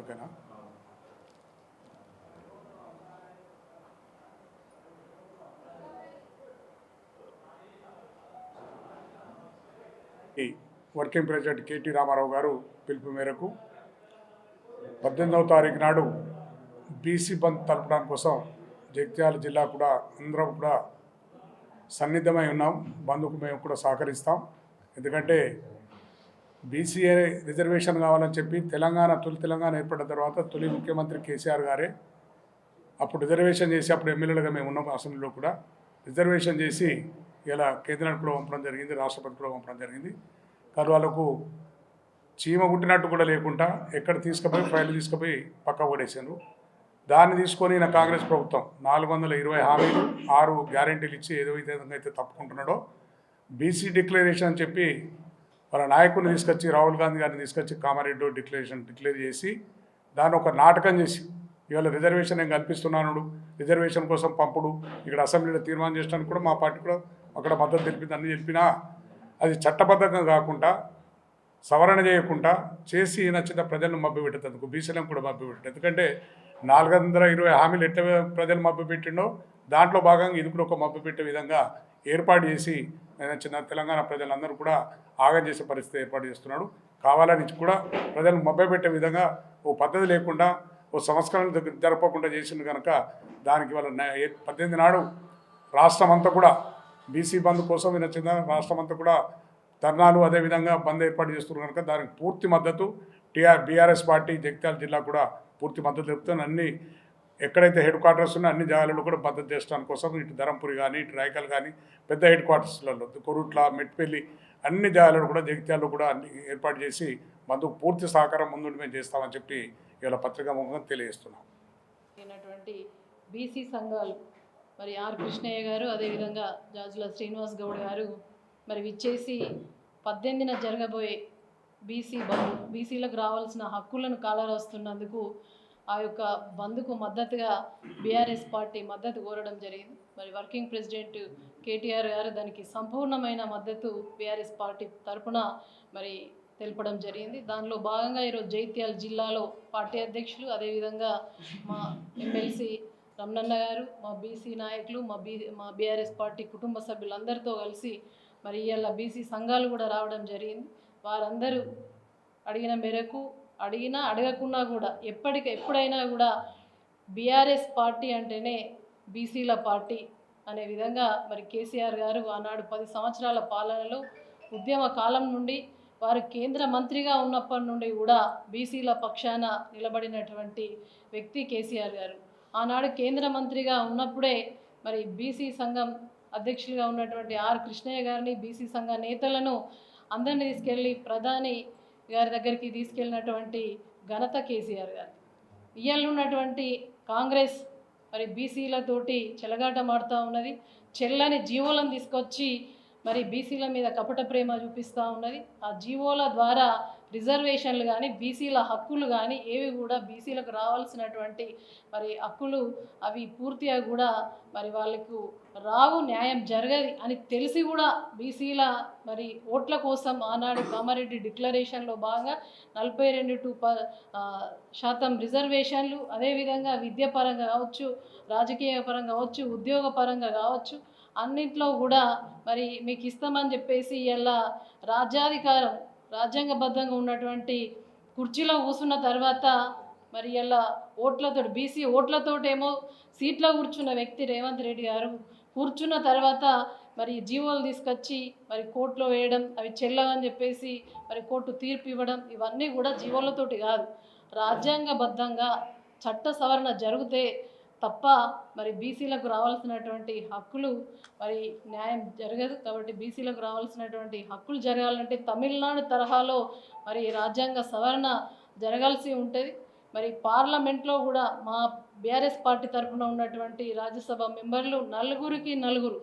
ఓకేనా? ఈ working president KT Ramarao గారు పిలుపు మేరకు పద్దెనిమిదవ తారీఖు నాడు బీసీ బంద్ తలపడానికి కోసం జగిత్యాల జిల్లా కూడా అందరం కూడా సన్నిద్ధమై ఉన్నాం. బంద్కు మేము కూడా సహకరిస్తాం. ఎందుకంటే బీసీఏ రిజర్వేషన్ కావాలని చెప్పి తెలంగాణ తొలి తెలంగాణ ఏర్పడిన తర్వాత తొలి ముఖ్యమంత్రి కేసీఆర్ గారే అప్పుడు రిజర్వేషన్ చేసి అప్పుడు ఎమ్మెల్యేలుగా మేము ఉన్నాం అసెంబ్లీలో కూడా. రిజర్వేషన్ చేసి ఇలా కేంద్రానికి కూడా పంపడం జరిగింది రాష్ట్రపతి కూడా పంపడం జరిగింది. కానీ వాళ్ళకు చీమ కుట్టినట్టు కూడా లేకుండా ఎక్కడ తీసుకుపోయి ఫైల్ తీసుకుపోయి పక్క పడేసారు దాన్ని తీసుకొని నా కాంగ్రెస్ ప్రభుత్వం నాలుగు వందల ఇరవై హామీలు ఆరు గ్యారెంటీలు ఇచ్చి ఏదో విధంగా అయితే తప్పుకుంటున్నాడో బీసీ డిక్లరేషన్ అని చెప్పి వాళ్ళ నాయకుడిని తీసుకొచ్చి రాహుల్ గాంధీ గారిని తీసుకొచ్చి కామారెడ్డి డిక్లరేషన్ డిక్లేర్ చేసి దాన్ని ఒక నాటకం చేసి ఇవాళ రిజర్వేషన్ నేను కల్పిస్తున్నాను రిజర్వేషన్ కోసం పంపుడు ఇక్కడ అసెంబ్లీలో తీర్మానం చేసినాను కూడా మా పార్టీ కూడా అక్కడ మద్దతు తెలిపింది అన్ని తెలిపినా అది చట్టబద్ధంగా కాకుండా సవరణ చేయకుండా చేసి నచ్చిన ప్రజలను మభ్యపెట్టేందుకు బీసీలను కూడా మభ్యపెట్టారు ఎందుకంటే నాలుగు వందల ఇరవై హామీలు ఎట్లా ప్రజలు మభ్యపెట్టిండో దాంట్లో భాగంగా ఇది కూడా ఒక మభ్యపెట్టే విధంగా ఏర్పాటు చేసి చిన్న తెలంగాణ ప్రజలందరూ కూడా ఆగం చేసే పరిస్థితి ఏర్పాటు చేస్తున్నాడు. కావాలని కూడా ప్రజలను మభ్యపెట్టే విధంగా ఓ పద్ధతి లేకుండా ఓ సంస్కరణ దగ్గర జరపకుండా చేసింది కనుక దానికి వాళ్ళ ఏ- పద్దెనిమిది నాడు రాష్ట్రం అంతా కూడా బీసీ బంద్ కోసం వినొచ్చిన రాష్ట్రం అంతా కూడా ధర్నాలు అదేవిధంగా బంద్ ఏర్పాటు చేస్తున్నారు కనుక దానికి పూర్తి మద్దతు టీఆర్ బీఆర్ఎస్ పార్టీ జగిత్యాల జిల్లా కూడా పూర్తి మద్దతు తెలుపుతుంది. అన్ని ఎక్కడైతే హెడ్ క్వార్టర్స్ ఉన్నాయో అన్ని జాగాలలో కూడా భద్రత చేసడానికి కోసం ఇటు ధరంపురి కానీ ఇటు రాయకల్ కానీ పెద్ద హెడ్ క్వార్టర్స్లలో కొరుట్ల మెట్పల్లి అన్ని జాగాలలో కూడా జగిత్యాలలో కూడా అన్ని ఏర్పాటు చేసి బంధుకు పూర్తి సహకారం ముందుండి మేము చేస్తామని చెప్పి ఇవాళ పత్రికా ముఖంగా తెలియజేస్తున్నాం. బీసీ సంఘాలు మరి ఆర్ కృష్ణయ్య గారు అదేవిధంగా జాజుల శ్రీనివాస్ గౌడ్ గారు మరి విచ్చేసి పద్దెనిమిదిన జరగబోయే బీసీ బంద్ బీసీలకు రావాల్సిన హక్కులను కాలరాస్తున్నందుకు ఆ యొక్క బంద్కు మద్దతుగా బీఆర్ఎస్ పార్టీ మద్దతు కోరడం జరిగింది. మరి వర్కింగ్ ప్రెసిడెంట్ కేటీఆర్ గారు దానికి సంపూర్ణమైన మద్దతు బీఆర్ఎస్ పార్టీ తరపున మరి తెలపడం జరిగింది. దానిలో భాగంగా ఈరోజు జైత్యాల జిల్లాలో పార్టీ అధ్యక్షులు అదేవిధంగా మా ఎమ్మెల్సీ రమణన్న గారు మా బీసీ నాయకులు మా బీ మా బీఆర్ఎస్ పార్టీ కుటుంబ సభ్యులందరితో కలిసి మరి ఇవాళ బీసీ సంఘాలు కూడా రావడం జరిగింది. వారందరూ అడిగిన మేరకు అడిగినా అడగకున్నా కూడా ఎప్పటికి ఎప్పుడైనా కూడా బీఆర్ఎస్ పార్టీ అంటేనే బీసీల పార్టీ అనే విధంగా మరి కేసీఆర్ గారు ఆనాడు పది సంవత్సరాల పాలనలో ఉద్యమ కాలం నుండి వారు కేంద్ర మంత్రిగా ఉన్నప్పటి నుండి కూడా బీసీల పక్షాన నిలబడినటువంటి వ్యక్తి కేసీఆర్ గారు. ఆనాడు కేంద్ర మంత్రిగా ఉన్నప్పుడే మరి బీసీ సంఘం అధ్యక్షులుగా ఉన్నటువంటి ఆర్ కృష్ణయ్య గారిని బీసీ సంఘ నేతలను అందరినీ తీసుకెళ్ళి ప్రధాని గారి దగ్గరికి తీసుకెళ్ళినటువంటి ఘనత కేసీఆర్ గారు. ఇవాళ ఉన్నటువంటి కాంగ్రెస్ మరి బీసీలతోటి చెలగాటమాడుతూ ఉన్నది. చెల్లని జీవోలను తీసుకొచ్చి మరి బీసీల మీద కపట ప్రేమ చూపిస్తూ ఉన్నది. ఆ జీవోల ద్వారా రిజర్వేషన్లు కానీ బీసీల హక్కులు కానీ ఏవి కూడా బీసీలకు రావాల్సినటువంటి మరి హక్కులు అవి పూర్తిగా కూడా మరి వాళ్ళకు రావు న్యాయం జరగది అని తెలిసి కూడా బీసీల మరి ఓట్ల కోసం ఆనాడు కామారెడ్డి డిక్లరేషన్లో భాగంగా నలభై రెండు టు ప శాతం రిజర్వేషన్లు అదేవిధంగా విద్యాపరంగా కావచ్చు రాజకీయ పరంగా కావచ్చు ఉద్యోగ పరంగా కావచ్చు అన్నింట్లో కూడా మరి మీకు ఇస్తామని చెప్పేసి ఇలా రాజ్యాధికారం రాజ్యాంగబద్ధంగా ఉన్నటువంటి కుర్చీలో కూర్చున్న తర్వాత మరి ఇలా ఓట్లతో బీసీ ఓట్లతోటేమో సీట్లో కూర్చున్న వ్యక్తి రేవంత్ రెడ్డి గారు కూర్చున్న తర్వాత మరి జీవోలు తీసుకొచ్చి మరి కోర్టులో వేయడం అవి చెల్లవని చెప్పేసి మరి కోర్టు తీర్పు ఇవ్వడం ఇవన్నీ కూడా జీవోలతోటి కాదు. రాజ్యాంగబద్ధంగా చట్ట సవరణ జరిగితే తప్ప మరి బీసీలకు రావాల్సినటువంటి హక్కులు మరి న్యాయం జరగదు. కాబట్టి బీసీలకు రావాల్సినటువంటి హక్కులు జరగాలంటే తమిళనాడు తరహాలో మరి రాజ్యాంగ సవరణ జరగాల్సి ఉంటుంది. మరి పార్లమెంట్లో కూడా మా బీఆర్ఎస్ పార్టీ తరఫున ఉన్నటువంటి రాజ్యసభ మెంబర్లు నలుగురికి నలుగురు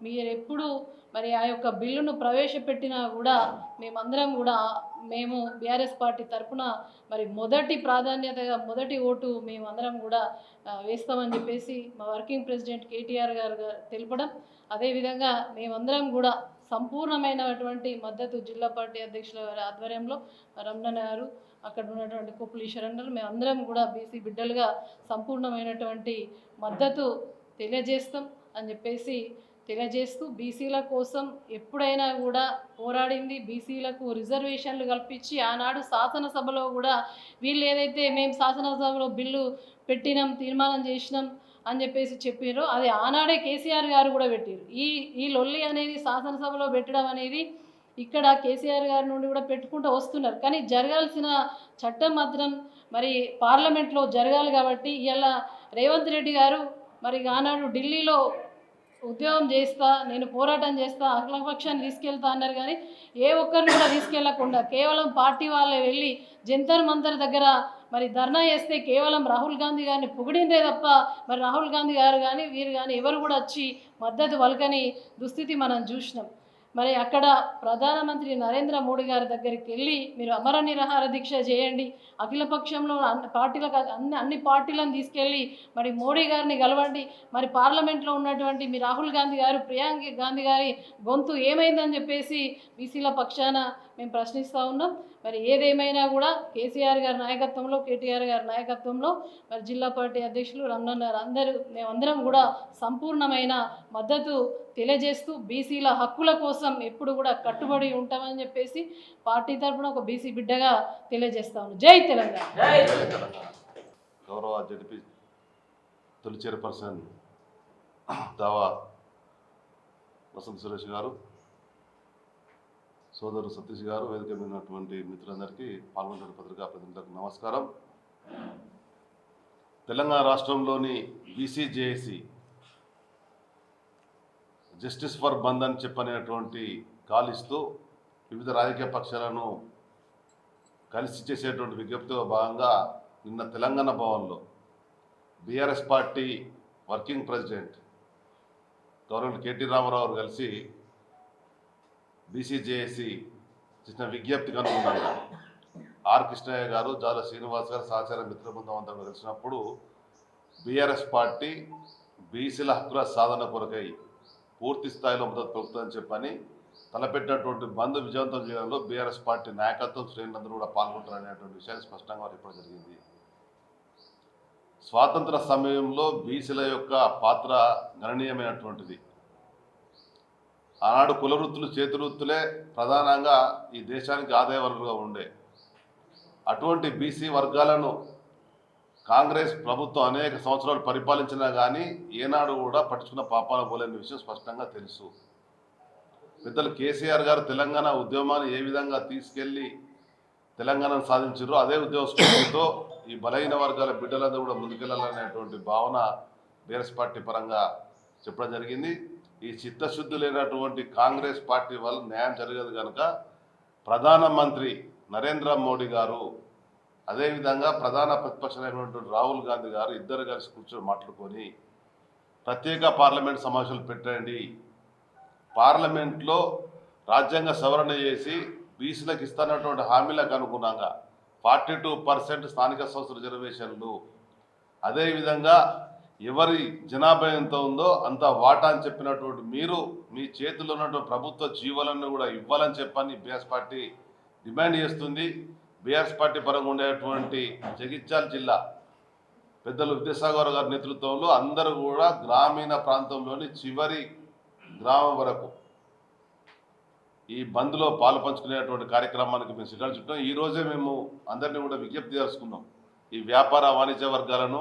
మీరు ఎప్పుడు మరి ఆ యొక్క బిల్లును ప్రవేశపెట్టినా కూడా మేమందరం కూడా మేము బీఆర్ఎస్ పార్టీ తరఫున మరి మొదటి ప్రాధాన్యతగా మొదటి ఓటు మేమందరం కూడా వేస్తామని చెప్పేసి మా వర్కింగ్ ప్రెసిడెంట్ కేటీఆర్ గారు తెలపడం. అదేవిధంగా మేమందరం కూడా సంపూర్ణమైనటువంటి మద్దతు జిల్లా పార్టీ అధ్యక్షుల గారి ఆధ్వర్యంలో రమణ గారు అక్కడ ఉన్నటువంటి కుప్పులు శరణ్యులు మేమందరం కూడా బీసీ బిడ్డలుగా సంపూర్ణమైనటువంటి మద్దతు తెలియజేస్తాం అని చెప్పేసి తెలియజేస్తూ బీసీల కోసం ఎప్పుడైనా కూడా పోరాడింది. బీసీలకు రిజర్వేషన్లు కల్పించి ఆనాడు శాసనసభలో కూడా వీళ్ళు ఏదైతే మేము శాసనసభలో బిల్లు పెట్టినాం తీర్మానం చేసినాం అని చెప్పేసి చెప్పారో అది ఆనాడే కేసీఆర్ గారు కూడా పెట్టారు ఈ ఈ లొల్లి అనేది శాసనసభలో పెట్టడం అనేది ఇక్కడ కేసీఆర్ గారి నుండి కూడా పెట్టుకుంటూ వస్తున్నారు. కానీ జరగాల్సిన చట్టం మాత్రం మరి పార్లమెంట్లో జరగాలి కాబట్టి ఇలా రేవంత్ రెడ్డి గారు మరి ఆనాడు ఢిల్లీలో ఉద్యోగం చేస్తా నేను పోరాటం చేస్తా అఖిలపక్షాన్ని తీసుకెళ్తా అన్నారు కానీ ఏ ఒక్కరిని కూడా తీసుకెళ్ళకుండా కేవలం పార్టీ వాళ్ళే వెళ్ళి జంతర్ మంతర్ దగ్గర మరి ధర్నా చేస్తే కేవలం రాహుల్ గాంధీ గారిని పొగిడిందే తప్ప మరి రాహుల్ గాంధీ గారు కానీ వీరు కానీ ఎవరు కూడా వచ్చి మద్దతు పలకని దుస్థితి మనం చూసినాం. మరి అక్కడ ప్రధానమంత్రి నరేంద్ర మోడీ గారి దగ్గరికి వెళ్ళి మీరు అమర నిరహార దీక్ష చేయండి అఖిలపక్షంలో అన్ని పార్టీలకు అన్ని అన్ని పార్టీలను తీసుకెళ్ళి మరి మోడీ గారిని కలవండి. మరి పార్లమెంట్లో ఉన్నటువంటి మీ రాహుల్ గాంధీ గారు ప్రియాంక గాంధీ గారి గొంతు ఏమైందని చెప్పేసి బీసీల పక్షాన మేము ప్రశ్నిస్తూ ఉన్నాం. మరి ఏదేమైనా కూడా కేసీఆర్ గారి నాయకత్వంలో కేటీఆర్ గారి నాయకత్వంలో మరి జిల్లా పార్టీ అధ్యక్షులు రమణన్ గారు అందరూ మేమందరం కూడా సంపూర్ణమైన మద్దతు తెలియజేస్తూ బీసీల హక్కుల కోసం ఎప్పుడు కూడా కట్టుబడి ఉంటామని చెప్పేసి పార్టీ తరఫున ఒక బీసీ బిడ్డగా తెలియజేస్తా ఉన్నాం. జై తెలంగాణ. గౌరవ జడిపి తొలి చైర్పర్సన్ దావా వసంత్ సురేష్ గారు సోదరు సతీష్ గారు వేదిక మీద ఉన్నటువంటి మిత్రులందరికీ పాల్గొంటున్న పత్రికా ప్రతినిధులకు నమస్కారం. తెలంగాణ రాష్ట్రంలోని బీసీజేఏసీ జస్టిస్ ఫర్ బంద్ అని చెప్పనేటువంటి కాలిస్తూ వివిధ రాజకీయ పక్షాలను కలిసి చేసేటువంటి విజ్ఞప్తిలో భాగంగా నిన్న తెలంగాణ భవన్లో BRS party working president governor KT Ramarao కలిసి బీసీజేఏసి చేసిన విజ్ఞప్తికి అనుగుణంగా ఆర్ కృష్ణయ్య గారు జాల శ్రీనివాస్ గారు సహచార మిత్ర బృందం అంతా కలిసినప్పుడు బీఆర్ఎస్ పార్టీ బీసీల హక్కుల సాధన కొరకై పూర్తి స్థాయిలో మద్దతు పలుకుతుందని చెప్పని తలపెట్టినటువంటి బంద్ విజయవంతం చేయడంలో బీఆర్ఎస్ పార్టీ నాయకత్వం శ్రేణులందరూ కూడా పాల్గొంటారనేటువంటి విషయాన్ని స్పష్టంగా వారు జరిగింది. స్వాతంత్ర సమయంలో బీసీల యొక్క పాత్ర గణనీయమైనటువంటిది. ఆనాడు కులవృత్తులు చేతివృత్తులే చేతి వృత్తులే ప్రధానంగా ఈ దేశానికి ఆదాయ వనరుగా ఉండే. అటువంటి బీసీ వర్గాలను కాంగ్రెస్ ప్రభుత్వం అనేక సంవత్సరాలు పరిపాలించినా కానీ ఏనాడు కూడా పట్టించుకున్న పాపాలు పోలేని విషయం స్పష్టంగా తెలుసు. పెద్దలు కేసీఆర్ గారు తెలంగాణ ఉద్యమాన్ని ఏ విధంగా తీసుకెళ్ళి తెలంగాణను సాధించారో అదే ఉద్యోగ స్ఫూర్తితో ఈ బలహీన వర్గాల బిడ్డలందరూ కూడా ముందుకెళ్ళాలనేటువంటి భావన బీఆర్ఎస్ పార్టీ పరంగా చెప్పడం జరిగింది. ఈ చిత్తశుద్ధి లేనటువంటి కాంగ్రెస్ పార్టీ వల్ల న్యాయం జరగదు కనుక ప్రధానమంత్రి నరేంద్ర మోడీ గారు అదేవిధంగా ప్రధాన ప్రతిపక్షమైనటువంటి రాహుల్ గాంధీ గారు ఇద్దరు కలిసి కూర్చొని మాట్లాడుకొని ప్రత్యేక పార్లమెంట్ సమావేశాలు పెట్టండి. పార్లమెంట్లో రాజ్యాంగ సవరణ చేసి బీసీలకు ఇస్తున్నటువంటి హామీలకు అనుగుణంగా ఫార్టీ టూ పర్సెంట్ స్థానిక సంస్థ రిజర్వేషన్లు అదేవిధంగా ఎవరి జనాభా ఎంత ఉందో అంత వాటా అని చెప్పినటువంటి మీరు మీ చేతిలో ఉన్నటువంటి ప్రభుత్వ జీవాలను కూడా ఇవ్వాలని చెప్పని బీఆర్ఎస్ పార్టీ డిమాండ్ చేస్తుంది. బీఆర్ఎస్ పార్టీ పరంగా ఉండేటువంటి జగిత్యాల జిల్లా పెద్దలు విద్యాసాగర్ గారి నేతృత్వంలో అందరూ కూడా గ్రామీణ ప్రాంతంలోని చివరి గ్రామం వరకు ఈ బంద్లో పాలు పంచుకునేటువంటి కార్యక్రమానికి మేము శ్రీకారం చుట్టాం ఈ రోజే మేము అందరినీ కూడా విజ్ఞప్తి చేసుకున్నాం. ఈ వ్యాపార వాణిజ్య వర్గాలను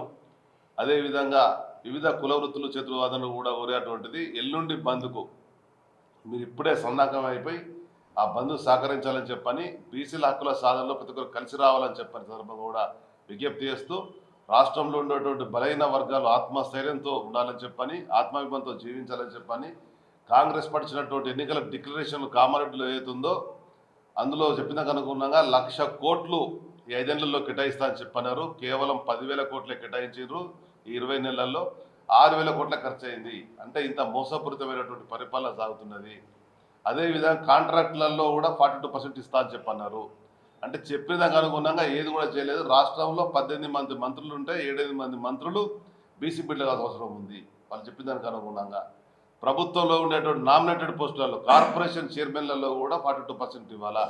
అదేవిధంగా వివిధ కుల వృత్తులు చేతులవాదనలు కూడా కోరేటువంటిది ఎల్లుండి బంద్కు. మీరు ఇప్పుడే సన్నాహకం అయిపోయి ఆ బంధు సహకరించాలని చెప్పని బీసీల హక్కుల సాధనలో ప్రతి ఒక్కరు కలిసి రావాలని చెప్పని సందర్భంగా కూడా విజ్ఞప్తి చేస్తూ రాష్ట్రంలో ఉండేటువంటి బలహీన వర్గాలు ఆత్మస్థైర్యంతో ఉండాలని చెప్పని ఆత్మాభిమానంతో జీవించాలని చెప్పని కాంగ్రెస్ పడిచినటువంటి ఎన్నికల డిక్లరేషన్ కామారెడ్డిలో ఏదైతుందో అందులో చెప్పిన అనుగుణంగా లక్ష కోట్లు ఈ ఐదేళ్ళలో కేటాయిస్తా అని చెప్పన్నారు. కేవలం పదివేల కోట్లే కేటాయించారు ఈ ఇరవై నెలల్లో ఆరు వేల కోట్ల ఖర్చు అయింది అంటే ఇంత మోసపూరితమైనటువంటి పరిపాలన సాగుతున్నది. అదేవిధంగా కాంట్రాక్టులలో కూడా ఫార్టీ టూ పర్సెంట్ ఇస్తా అని చెప్పన్నారు. అంటే చెప్పిన దానికి అనుగుణంగా ఏది కూడా చేయలేదు. రాష్ట్రంలో పద్దెనిమిది మంది మంత్రులు ఉంటే ఏడెనిమిది మంది మంత్రులు బీసీ కావాల్సిన అవసరం ఉంది. వాళ్ళు చెప్పిన దానికి అనుగుణంగా. ప్రభుత్వంలో ఉండేటువంటి నామినేటెడ్ పోస్టులలో కార్పొరేషన్ చైర్మన్లలో కూడా ఫార్టీ టూ పర్సెంట్ ఇవ్వాలా?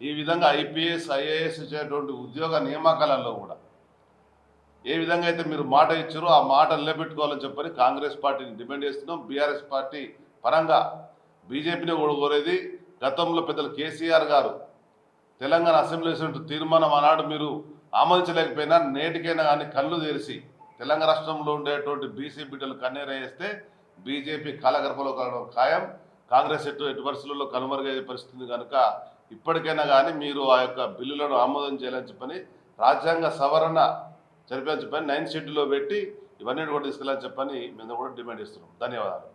ఈ విధంగా ఐపీఎస్ ఐఏఎస్ ఇచ్చేటువంటి ఉద్యోగ నియామకాలలో కూడా. ఏ విధంగా అయితే మీరు మాట ఇచ్చారో ఆ మాట నిలబెట్టుకోవాలని చెప్పని కాంగ్రెస్ పార్టీని డిమాండ్ చేస్తున్నాం. బీఆర్ఎస్ పార్టీ పరంగా బీజేపీని కూడా కోరేది గతంలో పెద్దలు కేసీఆర్ గారు. తెలంగాణ అసెంబ్లీ తీర్మానం ఆనాడు మీరు ఆమోదించలేకపోయినా నేటికైనా కానీ కళ్ళు తెరిచి తెలంగాణ రాష్ట్రంలో ఉండేటువంటి బీసీ బిడ్డలు కన్నీరేస్తే బీజేపీ కాలగర్భలో ఖాయం. కాంగ్రెస్ ఎటు ఎటు పరిస్థితుల్లో కనుమరుగయ్యే పరిస్థితి కనుక ఇప్పటికైనా కానీ మీరు ఆ యొక్క బిల్లులను ఆమోదం చేయాలని చెప్పని రాజ్యాంగ సవరణ జరిపాలని చెప్పని నైన్ షెడ్యూల్లో పెట్టి ఇవన్నీ కూడా తీసుకెళ్ళాలని చెప్పని మేము కూడా డిమాండ్ ఇస్తున్నాం ధన్యవాదాలు.